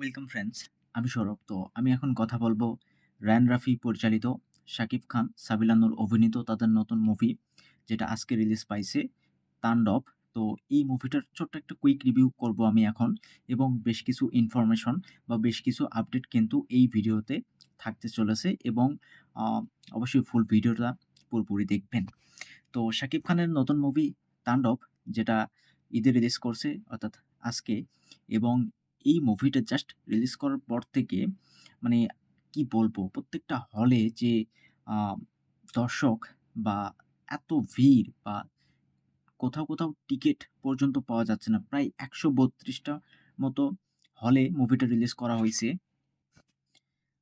Welcome friends আমি সৌরভ। তো আমি এখন কথা বলব রায়ান রাফি পরিচালিত, শাকিব খান, সাবিলা নূর অভিনীত তাদের নতুন মুভি যেটা আজকে রিলিজ পাইছে, তাণ্ডব। তো এই মুভিটার ছোট্ট একটা কুইক রিভিউ করব আমি এখন এবং বেশ কিছু ইনফরমেশন বা বেশ কিছু আপডেট কিন্তু এই ভিডিওতে থাকতে চলেছে এবং অবশ্যই ফুল ভিডিওটা পুরোপুরি দেখবেন। তো শাকিব খানের নতুন মুভি তাণ্ডব, যেটা ঈদে রিলিজ করছে, অর্থাৎ আজকে এবং এই মুভিটা জাস্ট রিলিজ করার পর থেকে মানে কি বলব, প্রত্যেকটা হলে যে দর্শক বা এত ভিড় বা কোথাও কোথাও টিকিট পর্যন্ত পাওয়া যাচ্ছে না, প্রায় একশো বত্রিশটা মতো হলে মুভিটা রিলিজ করা হয়েছে।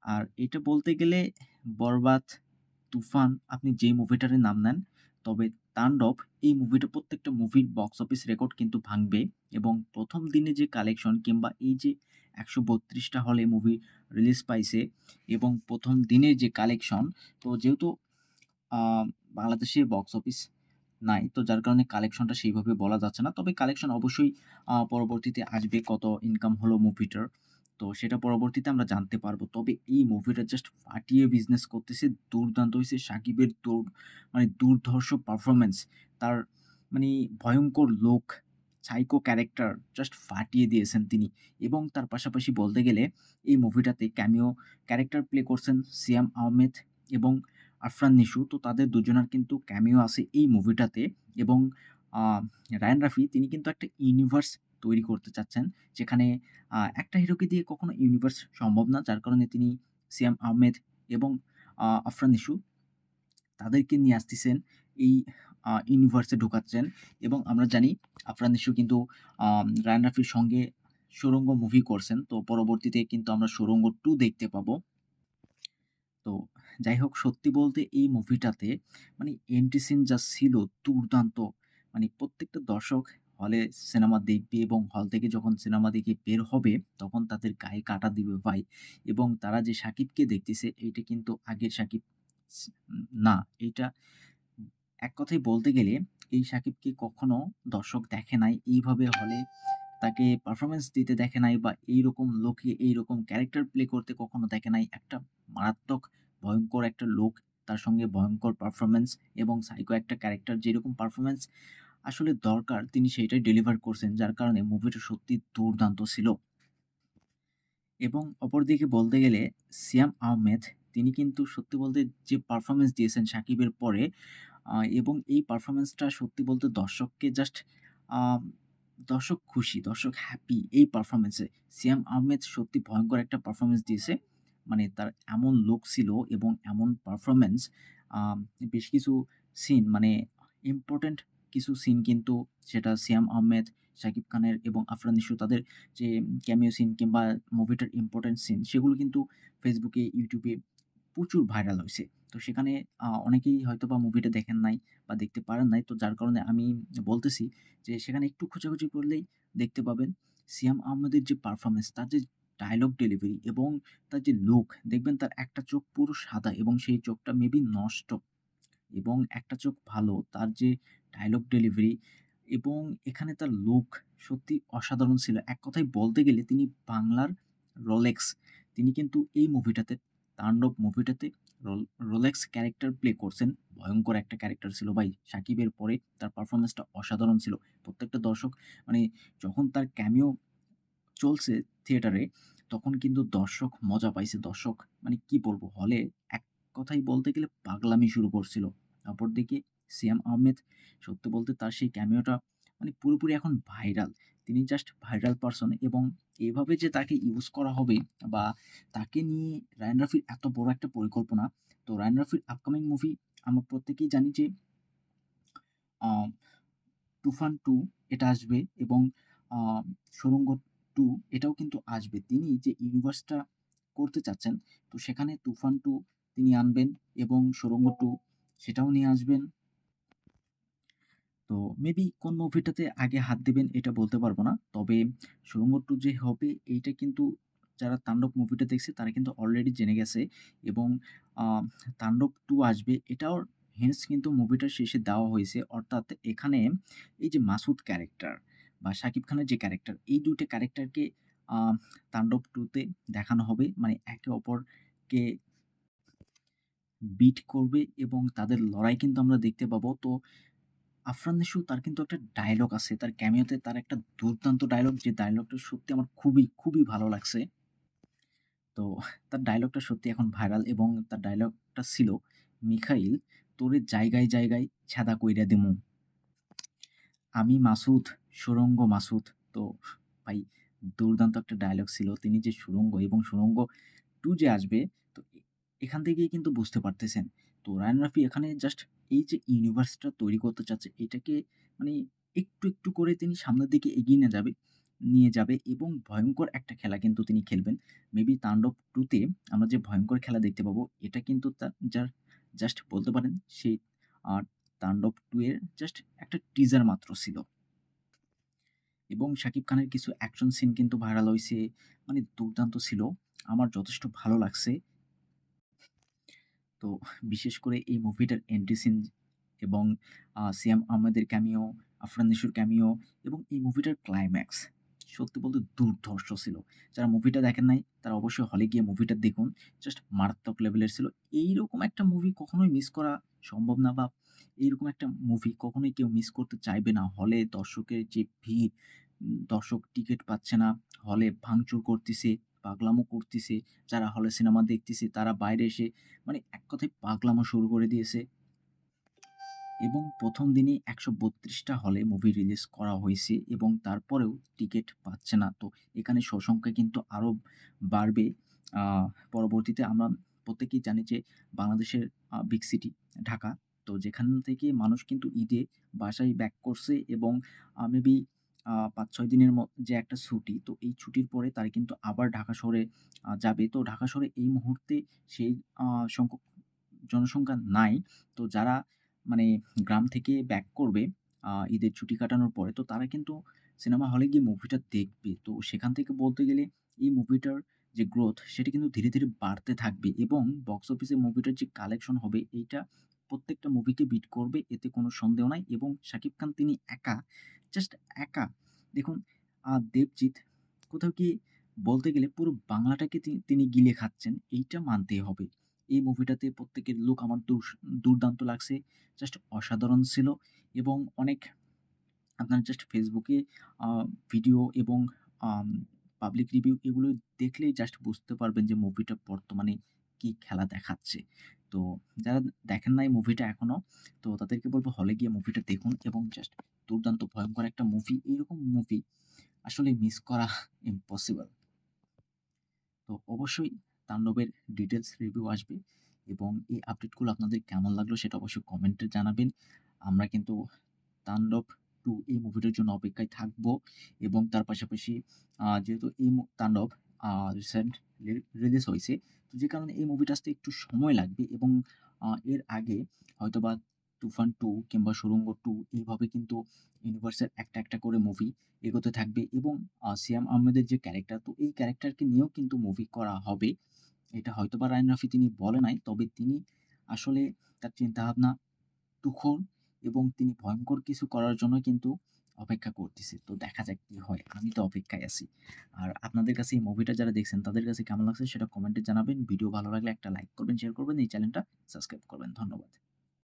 আর এটা বলতে গেলে বরবাদ, তুফান, আপনি যেই মুভিটার নাম নেন, তবে তাণ্ডব, এই মুভিটা প্রত্যেকটা মুভির বক্স অফিস রেকর্ড কিন্তু ভাঙবে। এবং প্রথম দিনে যে কালেকশন কিংবা এই যে একশো বত্রিশটা হলে মুভি রিলিজ পাইছে এবং প্রথম দিনে যে কালেকশন তো যেহেতু বাংলাদেশে বক্স অফিস নাই, তো যার কারণে কালেকশনটা সেইভাবে বলা যাচ্ছে না। তবে কালেকশন অবশ্যই পরবর্তীতে আসবে কত ইনকাম হলো মুভিটার তো সেটা পরবর্তীতে আমরা জানতে পারব। তবে এই মুভিটা জাস্ট ফাটিয়ে বিজনেস করতেছে, দুর্দান্ত হয়েছে সাকিবের দৌড় মানে দুর্ধর্ষ পারফরমেন্স তার মানে ভয়ঙ্কর লোক সাইকো ক্যারেক্টার জাস্ট ফাটিয়ে দিয়েছেন তিনি। এবং তার পাশাপাশি বলতে গেলে এই মুভিটাতে ক্যামিও ক্যারেক্টার প্লে করছেন সিয়াম আহমেদ এবং আফরান নিশু। তো তাদের দুজনের কিন্তু ক্যামিও আছে এই মুভিটাতে এবং রায়ান রাফি তিনি কিন্তু একটা ইউনিভার্স তৈরি করতে চাচ্ছেন, যেখানে একটা হিরোকে দিয়ে কখনো ইউনিভার্স সম্ভব না, যার কারণে তিনি সিয়াম আহমেদ এবং আফরান নিশু তাদেরকে নিয়ে আসতেছেন এই ইউনিভার্সে ঢোকাচ্ছেন। এবং আমরা জানি আফরান নিশু কিন্তু রায়ান রাফির সঙ্গে সুরঙ্গ মুভি করছেন। তো পরবর্তীতে কিন্তু আমরা সুরঙ্গ টু দেখতে পাবো। তো যাই হোক, সত্যি বলতে এই মুভিটাতে মানে এন্ট্রি সিন যা ছিল দুর্দান্ত। মানে প্রত্যেকটা দর্শক হলে সিনেমা দেখবে এবং হল থেকে যখন সিনেমা দেখে বের হবে, তখন তাদের গায়ে কাটা দিবে ভাই। এবং তারা যে সাকিবকে দেখতেছে, এইটা কিন্তু আগের সাকিব, না, এইটা এক কথায় বলতে গেলে, এই সাকিবকে কখনো দর্শক দেখে নাই, এইভাবে হলে তাকে পারফরমেন্স দিতে দেখে নাই বা এইরকম লোকে এইরকম ক্যারেক্টার প্লে করতে কখনো দেখে নাই। একটা মারাত্মক, ভয়ঙ্কর একটা লোক, তার সঙ্গে ভয়ঙ্কর পারফরমেন্স এবং সাইকো একটা ক্যারেক্টার যেরকম পারফরমেন্স আসলে দরকার, তিনি সেইটাই ডেলিভার করছেন, যার কারণে মুভিটা সত্যি দুর্দান্ত ছিল। এবং অপরদিকে বলতে গেলে, সিয়াম আহমেদ, তিনি কিন্তু সত্যি বলতে যে পারফরমেন্স দিয়েছেন সাকিবের পরে এবং এই পারফরমেন্সটা সত্যি বলতে দর্শককে জাস্ট দর্শক খুশি, দর্শক হ্যাপি এই পারফরমেন্সে সিয়াম আহমেদ সত্যি ভয়ঙ্কর একটা পারফরমেন্স দিয়েছে। মানে তার এমন লোক ছিল এবং এমন পারফরমেন্স বেশ কিছু সিন মানে ইম্পর্ট্যান্ট কিছু সিন কিন্তু সেটা সিয়াম আহমেদ, শাকিব খানের এবং আফরান নিশো তাদের যে ক্যামিও সিন কিংবা মুভিটার ইম্পর্ট্যান্ট সিন সেগুলো কিন্তু ফেসবুকে ইউটিউবে প্রচুর ভাইরাল হয়েছে। তো সেখানে অনেকেই হয়তো বা মুভিটা দেখেন নাই বা দেখতে পারেন নাই। তো যার কারণে আমি বলতেছি যে, সেখানে একটু খোঁজাখুঁজি করলেই দেখতে পাবেন সিয়াম আহমেদের যে পারফরমেন্স তার যে ডায়লগ ডেলিভারি এবং তার যে লুক দেখবেন তার একটা চোখ পুরো সাদা এবং সেই চোখটা মেবি নষ্ট এবং একটা চোখ ভালো, তার যে ডায়লগ ডেলিভারি এবং এখানে তার লুক সত্যি অসাধারণ ছিল। এক কথায় বলতে গেলে তিনি বাংলার রোলেক্স তিনি কিন্তু এই মুভিটাতে তাণ্ডব মুভিটাতে রোলেক্স ক্যারেক্টার প্লে করছেন। ভয়ঙ্কর একটা ক্যারেক্টার ছিল ভাই। সাকিবের পরে তার পারফরমেন্সটা অসাধারণ ছিল। প্রত্যেকটা দর্শক মানে যখন তার ক্যামিও চলছে থিয়েটারে, তখন কিন্তু দর্শক মজা পাইছে। দর্শক মানে কি বলব, হলে এক কথাই বলতে গেলে পাগলামি শুরু করছিল। অপরদিকে সিয়াম আহমেদ, সত্যি বলতে তার সেই ক্যামিওটা মানে পুরোপুরি এখন ভাইরাল তিনি জাস্ট ভাইরাল পারসন এবং এভাবে যে তাকে ইউজ করা হবে বা তাকে নিয়ে রায়ন রাফির এত বড় একটা পরিকল্পনা তো রায়ন রাফির আপকামিং মুভি আমরা প্রত্যেকেই জানি যে তুফান টু এটা আসবে এবং আহ, সুড়ঙ্গ টু এটাও কিন্তু আসবে। তিনি যে ইউনিভার্সটা করতে চাচ্ছেন তো সেখানে তুফান টু তিনি আনবেন এবং সুড়ঙ্গ টু সেটাও নিয়ে আসবেন। তো মেবি কোন মুভিটাতে আগে হাত দিবেন এটা বলতে পারব না তবে সুড়ঙ্গ টু যে হবে, এইটা কিন্তু যারা তাণ্ডব মুভিটা দেখছে, তারা কিন্তু অলরেডি জেনে গেছে এবং তাণ্ডব টু আসবে এটাও হেন্স কিন্তু মুভিটার শেষে দেওয়া হয়েছে অর্থাৎ এখানে এই যে মাসুদ ক্যারেক্টার বা শাকিব খানের যে ক্যারেক্টার এই দুইটা ক্যারেক্টারকে 'তাণ্ডব টুতে দেখানো হবে। মানে একে অপরকে বিট করবে এবং তাদের লড়াই কিন্তু আমরা দেখতে পাবো। তো আফরান নিশো তার কিন্তু একটা ডায়লগ আছে। তার ক্যামিওতে তার একটা দুর্দান্ত ডায়লগ যে ডায়লগটা সত্যি আমার খুবই, খুবই ভালো লাগছে। তো তার ডায়লগটা সত্যি এখন ভাইরাল এবং তার ডায়লগটা ছিল, "মিখাইল তোরে জায়গায়, জায়গায় ছ্যাদা কইরা দিমু।" আমি মাসুদ, সুরঙ্গ মাসুদ। তো ভাই দুর্দান্ত একটা ডায়লগ ছিল। তিনি যে সুরঙ্গ এবং সুরঙ্গ টু যে আসবে তো এখান থেকেই কিন্তু বুঝতে পারতেছেন। তো রায়ান রাফি এখানে জাস্ট এই যে ইউনিভার্সটা তৈরি করতে চাচ্ছে এটাকে মানে একটু, একটু করে তিনি সামনের দিকে এগিয়ে নিয়ে যাবে নিয়ে যাবে এবং ভয়ঙ্কর একটা খেলা কিন্তু তিনি খেলবেন। মেবি 'তাণ্ডব টুতে আমরা যে ভয়ঙ্কর খেলা দেখতে পাবো এটা কিন্তু তা যার জাস্ট বলতে পারেন সেই আর 'তাণ্ডব 2' এর জাস্ট একটা টিজার মাত্র ছিল। এবং শাকিব খানের কিছু অ্যাকশন সিন কিন্তু ভাইরাল হইছে। মানে দুর্দান্ত ছিল। আমার যথেষ্ট ভালো লাগছে। তো বিশেষ করে এই মুভিটার এন্ট্রি সিন এবং সিয়াম আহমেদের ক্যামিও, আফরান নিশোর ক্যামিও এবং এই মুভিটার ক্লাইম্যাক্স সত্যি বলতে দুর্ধর্ষ ছিল। যারা মুভিটা দেখেন নাই তারা অবশ্যই হলে গিয়ে মুভিটা দেখুন। জাস্ট মারাত্মক লেভেলের ছিল। এইরকম একটা মুভি কখনোই মিস করা সম্ভব না বা এইরকম একটা মুভি কখনোই কেউ মিস করতে চাইবে না। হলে দর্শকের যে ভিড়, দর্শক টিকিট পাচ্ছে না, হলে ভাঙচুর করতিছে, পাগলামো করতেছে, যারা হলে সিনেমা দেখতেছে, তারা বাইরে এসে মানে এক কথায় পাগলামো শুরু করে দিয়েছে। এবং প্রথম দিনেই একশো বত্রিশটা হলে মুভি রিলিজ করা হয়েছে এবং তারপরেও টিকিট পাচ্ছে না। তো এখানে শোসংখ্যা কিন্তু আরও বাড়বে। পরবর্তীতে আমরা প্রত্যেকেই জানি যে বাংলাদেশের বিগ সিটি ঢাকা। তো যেখান থেকে মানুষ কিন্তু ঈদে বাসায় ব্যাক করছে এবং মেবি আ ৫-৬ দিনের যে একটা ছুটি, তো এই ছুটির পরে তারা কিন্তু আবার ঢাকা শহরে যাবে। তো ঢাকা শহরে এই মুহূর্তে সেই সংখ্যক জনসংখ্যা নাই। তো যারা মানে গ্রাম থেকে ব্যাক করবে ঈদের ছুটি কাটানোর পরে, তো তারা কিন্তু সিনেমা হলে গিয়ে মুভিটা দেখবে। তো সেখান থেকে বলতে গেলে এই মুভিটার যে গ্রোথ সেটা কিন্তু ধীরে, ধীরে বাড়তে থাকবে এবং বক্স অফিসে মুভিটার যে কালেকশন হবে এইটা প্রত্যেকটা মুভিকে বিট করবে এতে কোনো সন্দেহ নাই এবং শাকিব খান তিনি একা, জাস্ট একা দেখুন আ 'দেবজিৎ' কোথাও কি বলতে গেলে পুরো বাংলাটাকে তিনি গিলে খাচ্ছেন এইটা মানতেই হবে। এই মুভিটাতে প্রত্যেকের লুক আমার দুর্দান্ত লাগছে। জাস্ট অসাধারণ ছিল এবং অনেক আপনার জাস্ট ফেসবুকে ভিডিও এবং পাবলিক রিভিউ এগুলো দেখলেই জাস্ট বুঝতে পারবেন যে মুভিটা বর্তমানে কি খেলা দেখাচ্ছে। তো যারা দেখেন নাই মুভিটা এখনও, তো তাদেরকে বলব হলে গিয়ে মুভিটা দেখুন এবং জাস্ট দুর্দান্ত, ভয়ঙ্কর একটা মুভি। এরকম মুভি আসলে মিস করা ইম্পসিবল। তো অবশ্যই 'তাণ্ডবের' ডিটেলস রিভিউ আসবে এবং এই আপডেটগুলো আপনাদের কেমন লাগল সেটা অবশ্যই কমেন্টে জানাবেন। আমরা কিন্তু 'তাণ্ডব টু এই মুভিটার জন্য অপেক্ষায় থাকব এবং তার পাশাপাশি যেহেতু এই 'তাণ্ডব' রিসেন্ট রিলিজ হইছে। তো যে কারণে এই মুভিটা আসতে একটু সময় লাগবে এবং এর আগে হয়তোবা 'তুফান টু কিংবা সুরঙ্গ টু এইভাবে কিন্তু ইউনিভার্সের একটা, একটা করে মুভি এগোতে থাকবে এবং সিয়াম আহমেদের যে ক্যারেক্টার, তো এই ক্যারেক্টারকে নিয়েও কিন্তু মুভি করা হবে। এটা হয়তোবা রায়ান রাফি তিনি বলে নাই। তবে তিনি আসলে তার চিন্তাভাবনা তুখোড় এবং তিনি ভয়ঙ্কর কিছু করার জন্য কিন্তু অপেক্ষা করতেছে। তো দেখা যাক কি হয়। আমি তো অপেক্ষায় আছি। আর আপনাদের কাছে এই মুভিটা যারা দেখছেন তাদের কাছে কেমন লাগছে সেটা কমেন্টে জানাবেন। ভিডিও ভালো লাগলে একটা লাইক করবেন, শেয়ার করবেন, এই চ্যানেলটা সাবস্ক্রাইব করবেন। ধন্যবাদ।